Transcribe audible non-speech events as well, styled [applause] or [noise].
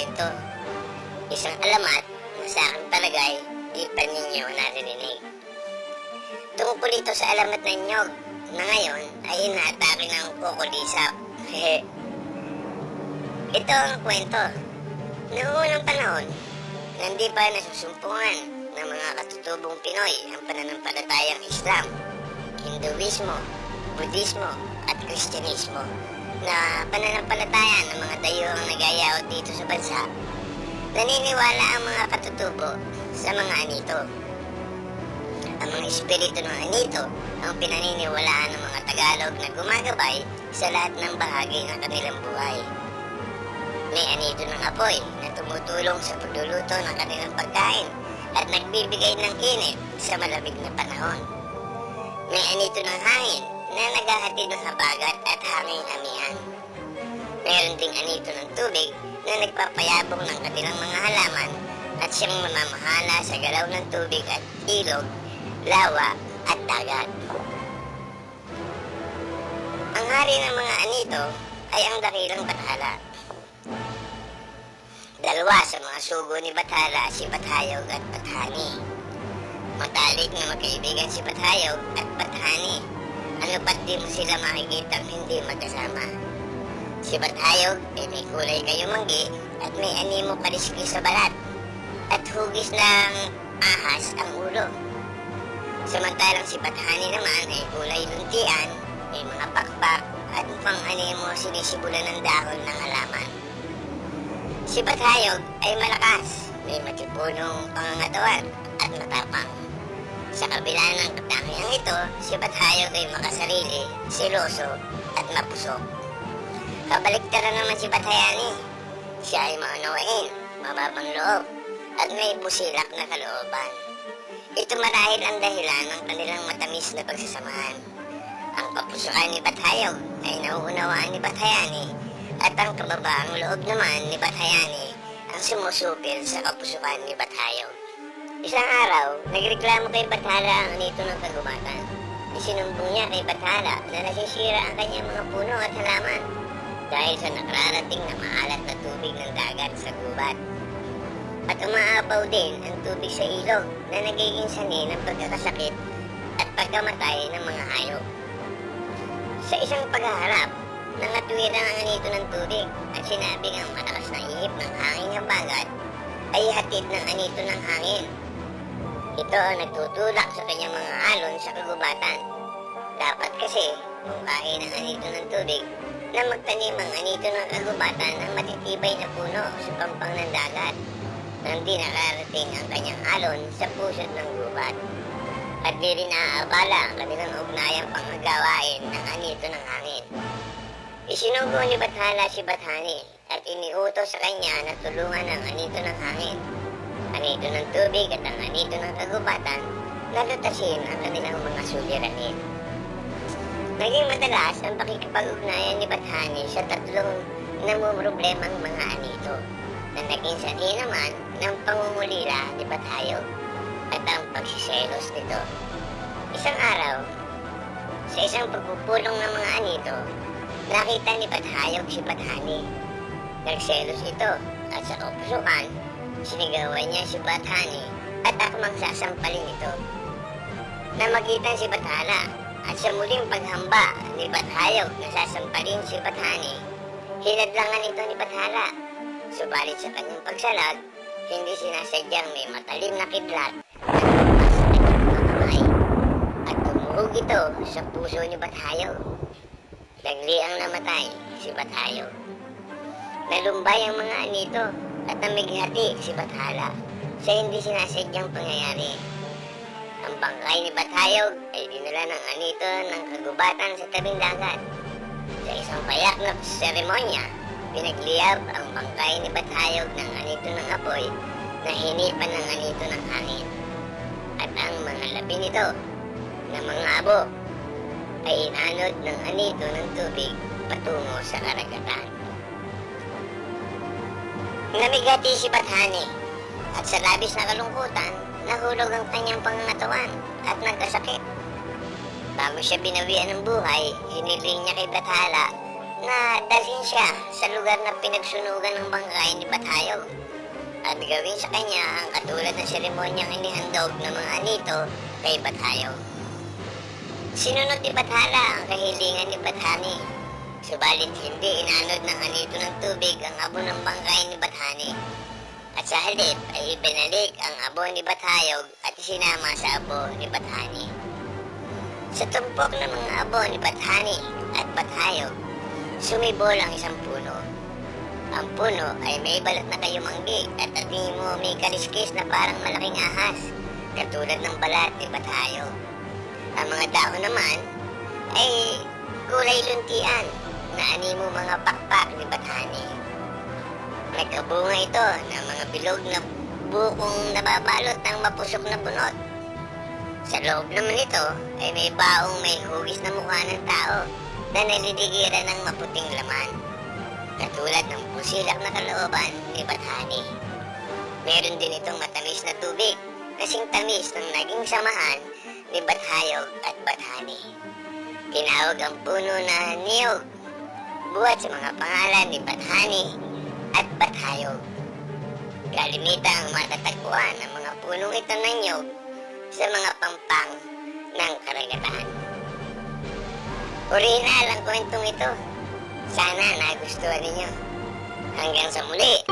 kwento. Isang alamat na sa aking palagay, di pa ninyo narinig. Tungkol ito sa alamat ng nyog na ngayon ay inaatake ng kukulisap. [laughs] ito ang kwento. Noong unang panahon, hindi pa nasusumpungan ng mga katutubong Pinoy ang pananampalatayang Islam, Hinduismo, Budismo at Kristyanismo na pananampalataya ng mga dayuhang nagayawat dito sa bansa, naniniwala ang mga katutubo sa mga anito. Ang mga espiritu ng anito ang pinaniniwalaan ng mga Tagalog na gumagabay sa lahat ng bahagi ng kanilang buhay. May anito ng apoy na tumutulong sa pagluluto ng kanilang pagkain at nagbibigay ng init sa malamig na panahon. May anito ng hangin na naghahatid ng habagat at. Meron ding anito ng tubig na nagpapayabong ng kanilang mga halaman at siyang mamamahala sa galaw ng tubig at ilog, lawa at dagat. Ang hari ng mga anito ay ang dakilang Bathala. Dalawa sa mga sugo ni Bathala si Bathayog at Bathani. Matalik na magkaibigan si Bathayog at Bathani. Ano ba't mo sila makikita hindi magkasama? Si Bathayog ay may kulay kayumanggi at may animo kaliski sa balat at hugis ng ahas ang ulo. Samantalang si Bathani naman ay kulay luntian, may mga pakpak at mukhang animo sinisibulan ng dahon ng halaman. Si Bathayog ay malakas, may matipunong pangangatawan at matapang. Sa kabila ng katangiang ito, si Bathayog ay makasarili, siloso at mapusok. Kabaliktaran naman si Bathayani. Siya ay maunawain, mababang loob, at may busilak na kalooban. Ito marahil ang dahilan ng kanilang matamis na pagsasamahan. Ang kapusukan ni Bathayog ay nauunawaan ni Bathayani at ang kababaang loob naman ni Bathayani ang sumusupil sa kapusukan ni Bathayog. Isang araw, nagreklamo kay Bathala ang nito ng kagubatan. Isinumbong niya kay Bathala na nasisira ang kanyang mga puno at halaman dahil sa nakararating na maalat na tubig ng dagat sa gubat. At umaapaw din ang tubig sa ilog na nagiging sanhi ng pagkakasakit at pagkamatay ng mga hayop. Sa isang paghaharap, nangatwiran ang anito ng tubig at sinabing ang malakas na ihip ng hangin ng bagat ay hatid ng anito ng hangin. Ito ang nagtutulak sa kanyang mga alon sa kagubatan. Dapat kasi, mungkahi ng anito ng tubig na magtanim anito ng kagubatan ng matitibay na puno sa pampang ng dagat nang di nakarating ang kanyang alon sa pusod ng gubat. At di rin naaabala ang kanilang ugnayang pangagawain ng anito ng hangin. Isinugo ni Bathala si Bathani at iniutos sa kanya na tulungan ang anito ng hangin, anito ng tubig at ang anito ng kagubatan na lutasin ang kanilang mga suliranin. Naging madalas ang pakikipag-ugnayan ni Bathani sa tatlong namumroblemang mga anito na naging sanhi naman ng pangungulila ni Bathayog at ang pagsiselos nito. Isang araw, sa isang pagpupulong ng mga anito, nakita ni Bathayog si Bathani. Nagselos ito at sa kapusukan, sinigawan niya si Bathani at akmang sasampalin ito. Namagitan si Bathala at sa muling paghamba ni Bathayog na sasampalin si Bathani, hinadlangan ito ni Bathala. Subalit sa kanyang pagsalag, hindi sinasadyang may matalim na kidlat na sa kanyang mga kamay at tumuhog ito sa puso ni Bathayog. Nagliang namatay si Bathayog. Nalumbay ang mga anito at namighati si Bathala sa hindi sinasadyang pangyayari. Ang bangkay ni Bathayog ay dinala ng anito ng kagubatan sa tabing dagat. Sa isang payak na seremonya, pinagliyab ang bangkay ni Bathayog ng anito ng apoy na hinipan ng anito ng hangin. At ang mga labi nito na mga abo ay inanod ng anito ng tubig patungo sa karagatan. Namigati si Bathani at sa labis na kalungkutan, nahulog ang kanyang pangangatawan at nagkasakit. Bago siya binawian ng buhay, hiniling niya kay Bathala na dalhin siya sa lugar na pinagsunugan ng bangkay ni Bathayog. at gawin sa kanya ang katulad ng seremonyang inihandog ng mga anito kay Batayo. Sinunod ni Bathala ang kahilingan ni Bathani, subalit hindi inanod ng anito ng tubig ang abo ng bangkay ni Bathani. At sa halip ay ibinalik ang abo ni Bathayog at isinama sa abo ni Bathani. Sa tumpok ng mga abo ni Bathani at Bathayog, sumibol ang isang puno. Ang puno ay may balat na kayumanggi at at tingin mo may kaliskis na parang malaking ahas, katulad ng balat ni Bathayog. Ang mga dahon naman ay kulay luntian na animo mga pakpak ni Bathani. Nagkabunga ito ng mga bilog na bukong nababalot ng mapusok na bunot. Sa loob naman ito ay may baong may hugis na mukha ng tao na naliligiran ng maputing laman. Katulad ng pusilak na kalooban ni Bathani. Meron din itong matamis na tubig, kasing tamis ng naging samahan ni Bathayog at Bathani. Tinawag ang puno na niyog, buhat sa mga pangalan ni Bathani at Bathayog. Kalimitan ang matatagpuan ng mga punong ito ng niyog sa mga pampang ng karagatan. Orihinal ang kwentong ito. Sana nagustuhan ninyo. Hanggang sa muli.